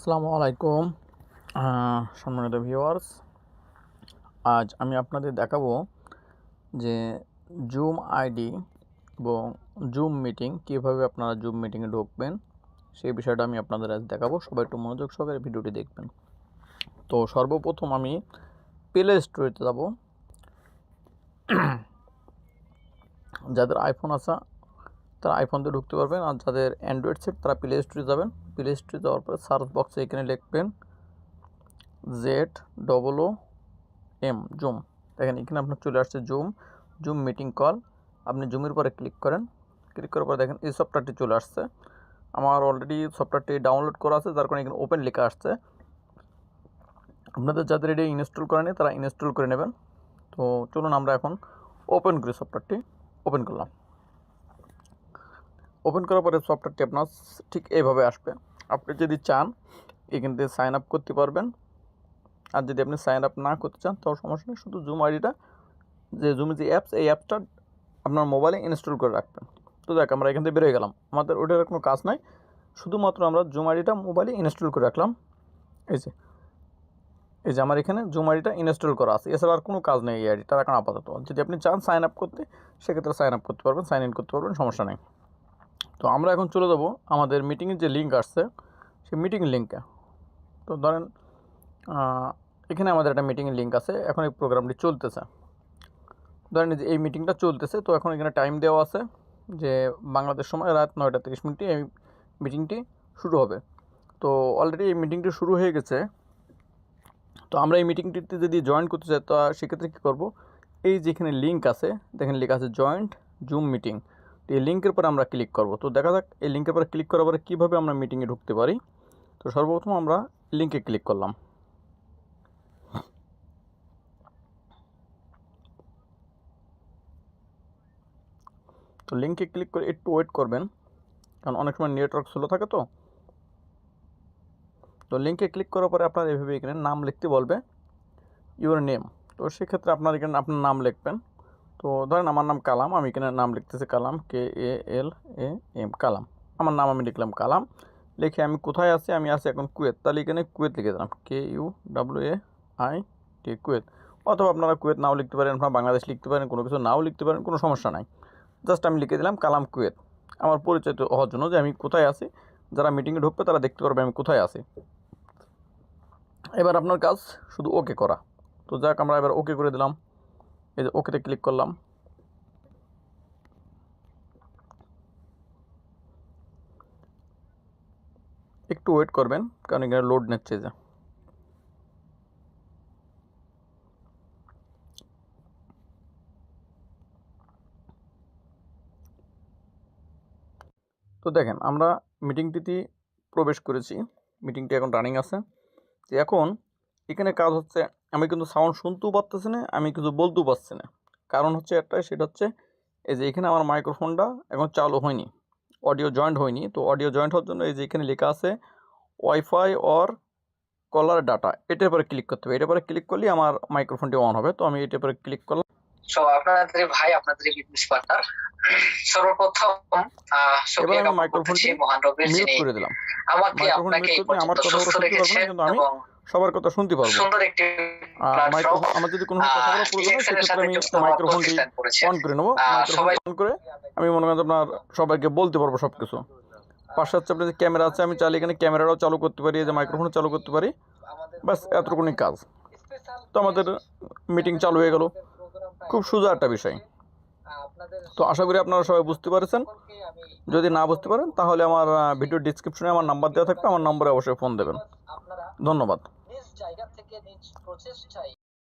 আসসালামু আলাইকুম। সম্মানিত ভিউয়ার্স আজ আমি আপনাদের দেখাবো যে জুম আইডি এবং জুম মিটিং কীভাবে আপনারা জুম মিটিংয়ে ঢুকবেন, সেই বিষয়টা আমি আপনাদের আজ দেখাবো। সবাই একটু মনোযোগ সহকারে ভিডিওটি দেখবেন। তো সর্বপ্রথম আমি প্লে স্টোরেতে যাব। যাদের আইফোন আছে, তারা আইফোন দিয়ে ঢুকতে পারবেন আর যাদের অ্যান্ড্রয়েড সেট, তারা প্লে স্টোরে যাবেন। প্লে স্টোরে যাওয়ার পরে সার্চ বক্সে এখানে লিখবেন Z double O M Zoom দেখেন, এখানে আপনার চলে আসছে জুম জুম মিটিং কল আপনি জুমের পরে ক্লিক করেন। ক্লিক করার পরে দেখেন, এই সফটওয়্যারটি চলে আসছে। আমার অলরেডি সফটওয়্যারটি ডাউনলোড করা আছে, যার কারণে এখানে ওপেন লেখা আসছে। আপনাদের যাদের এটি ইনস্টল করেনি, তারা ইনস্টল করে নেবেন। তো চলুন আমরা এখন ওপেন করি সফটওয়্যারটি ওপেন করলাম। ওপেন করার পরে সফটওয়্যারটি আপনার ঠিক এইভাবে আসবে। আপনি যদি চান, এখান থেকে সাইন আপ করতে পারবেন। আর যদি আপনি সাইন আপ না করতে চান, তাও সমস্যা নেই, শুধু জুম আইডিটা যে জুমের যে অ্যাপস এই অ্যাপসটা আপনার মোবাইলে ইনস্টল করে রাখবেন। তো দেখ, আমরা এখান থেকে বেরোয় গেলাম। আমাদের ওটার কোনো কাজ নাই। শুধুমাত্র আমরা জুম আইডিটা মোবাইলে ইনস্টল করে রাখলাম। এই যে এই যে আমার এখানে জুম আইডিটা ইনস্টল করা আছে। এছাড়া আর কোনো কাজ নেই এই আইডিটা এখন আপাতত। যদি আপনি চান সাইন আপ করতে, সেক্ষেত্রে সাইন আপ করতে পারবেন সাইন ইন করতে পারবেন, সমস্যা নেই। তো আমরা এখন চলে যাব আমাদের মিটিংয়ের যে লিঙ্ক আসছে, সেই মিটিং লিঙ্কে তো ধরেন এখানে আমাদের একটা মিটিংয়ের লিঙ্ক আছে, এখন এই প্রোগ্রামটি চলতেছে। ধরেন এই যে এই মিটিংটা চলতেছে, তো এখন এখানে টাইম দেওয়া আছে যে বাংলাদেশ সময় রাত নয়টা তিরিশ মিনিটে এই মিটিংটি শুরু হবে। তো অলরেডি এই মিটিংটি শুরু হয়ে গেছে। তো আমরা এই মিটিংটিতে যদি জয়েন করতে চাই, তো সেক্ষেত্রে কী করব? এই যেখানে লিঙ্ক আছে, দেখেন লেখা আছে জয়েন্ট জুম মিটিং তো এই লিঙ্কের পরে আমরা ক্লিক করব। তো দেখা যাক, এই লিঙ্কের পরে ক্লিক করার পরে কীভাবে আমরা মিটিংয়ে ঢুকতে পারি। তো সর্বপ্রথম আমরা লিঙ্কে ক্লিক করলাম। তো লিঙ্কে ক্লিক করে একটু ওয়েট করবেন, কারণ অনেক সময় নেটওয়ার্ক স্লো থাকে তো। তো লিঙ্কে ক্লিক করার পরে আপনার এভাবে এখানে নাম লিখতে বলবে ইউর নেম তো সেক্ষেত্রে আপনার এখানে আপনার নাম লিখবেন। তো ধরেন আমার নাম কালাম, আমি এখানে নাম লিখতেছি কালাম কে এ এল এ এম কালাম। আমার নাম আমি লিখলাম কালাম। লিখে আমি কোথায় আছি? আমি আছি এখন কুয়েত। তাহলে এখানে কুয়েত লিখে দিলাম। K U W A I T Kuwait. অথবা আপনারা কুয়েত নাও লিখতে পারেন আপনারা বাংলাদেশ লিখতে পারেন, কোনো কিছু নাও লিখতে পারেন, কোনো সমস্যা নাই। জাস্ট আমি লিখে দিলাম কালাম কুয়েত। আমার পরিচয় তো হওয়ার জন্য যে আমি কোথায় আছি। যারা মিটিংয়ে ঢুকবে, তারা দেখতে পারবে আমি কোথায় আছি। এবার আপনার কাজ শুধু ওকে করা। তো যাক, আমরা এবার ওকে করে দিলাম। এই যে ওকেতে ক্লিক করলাম। একটু ওয়েট করবেন, কারণ এখানে লোড নিচ্ছে যে। তো দেখেন, আমরা মিটিংটিতে প্রবেশ করেছি। মিটিংটি এখন রানিং আছে। এখন এখানে কাজ হচ্ছে আমি কিন্তু সাউন্ড শুনতেও পারতেছি না আমি কিছু বলতেও পারছি না। কারণ হচ্ছে একটাই সেটা হচ্ছে এই যে এখানে আমার মাইক্রোফোনটা এখন চালু হয়নি অডিও জয়েন্ট হয়নি তো অডিও জয়েন্ট হওয়ার জন্য এই যে এখানে লেখা আছে ওয়াইফাই অর কলার ডাটা এটার পরে ক্লিক করতে হবে। এটার পরে ক্লিক করলেই আমার মাইক্রোফোনটি অন হবে তো আমি এটার পরে ক্লিক করলাম। সো আপনাদের ভাই আপনাদের বিজনেস পার্টনার সর্বপ্রথম এবার আমি মাইক্রোফোনটি মিউট করে দিলাম। আমাকে আপনাকে করলে আমার শুনতে পারবেন কিন্তু আমি সবার কথা শুনতে পারব। আর মাইক্রোফোন আমার যদি কোনো কথা বলার প্রয়োজন হয় সেক্ষেত্রে আমি মাইক্রোফোনটি অন করে নেব। মাইক্রোফোন অন করে আমি মনে করেন আপনার সবাইকে বলতে পারব সব কিছু পাশে হচ্ছে আপনার যে ক্যামেরা আছে আমি চাইলে এখানে ক্যামেরাটাও চালু করতে পারি যে মাইক্রোফোনও চালু করতে পারি। ব্যাস এতটুকুনি কাজ। তো আমাদের মিটিং চালু হয়ে গেল। খুব সোজা একটা বিষয়। তো আশা করি আপনারা সবাই বুঝতে পারছেন। যদি না বুঝতে পারেন তাহলে আমার ভিডিও ডিসক্রিপশনে আমার নাম্বার দেওয়া থাকবে। আমার নম্বরে অবশ্যই ফোন দেবেন। ধন্যবাদ। জায়গা থেকে নিজ প্রচেষ্টায়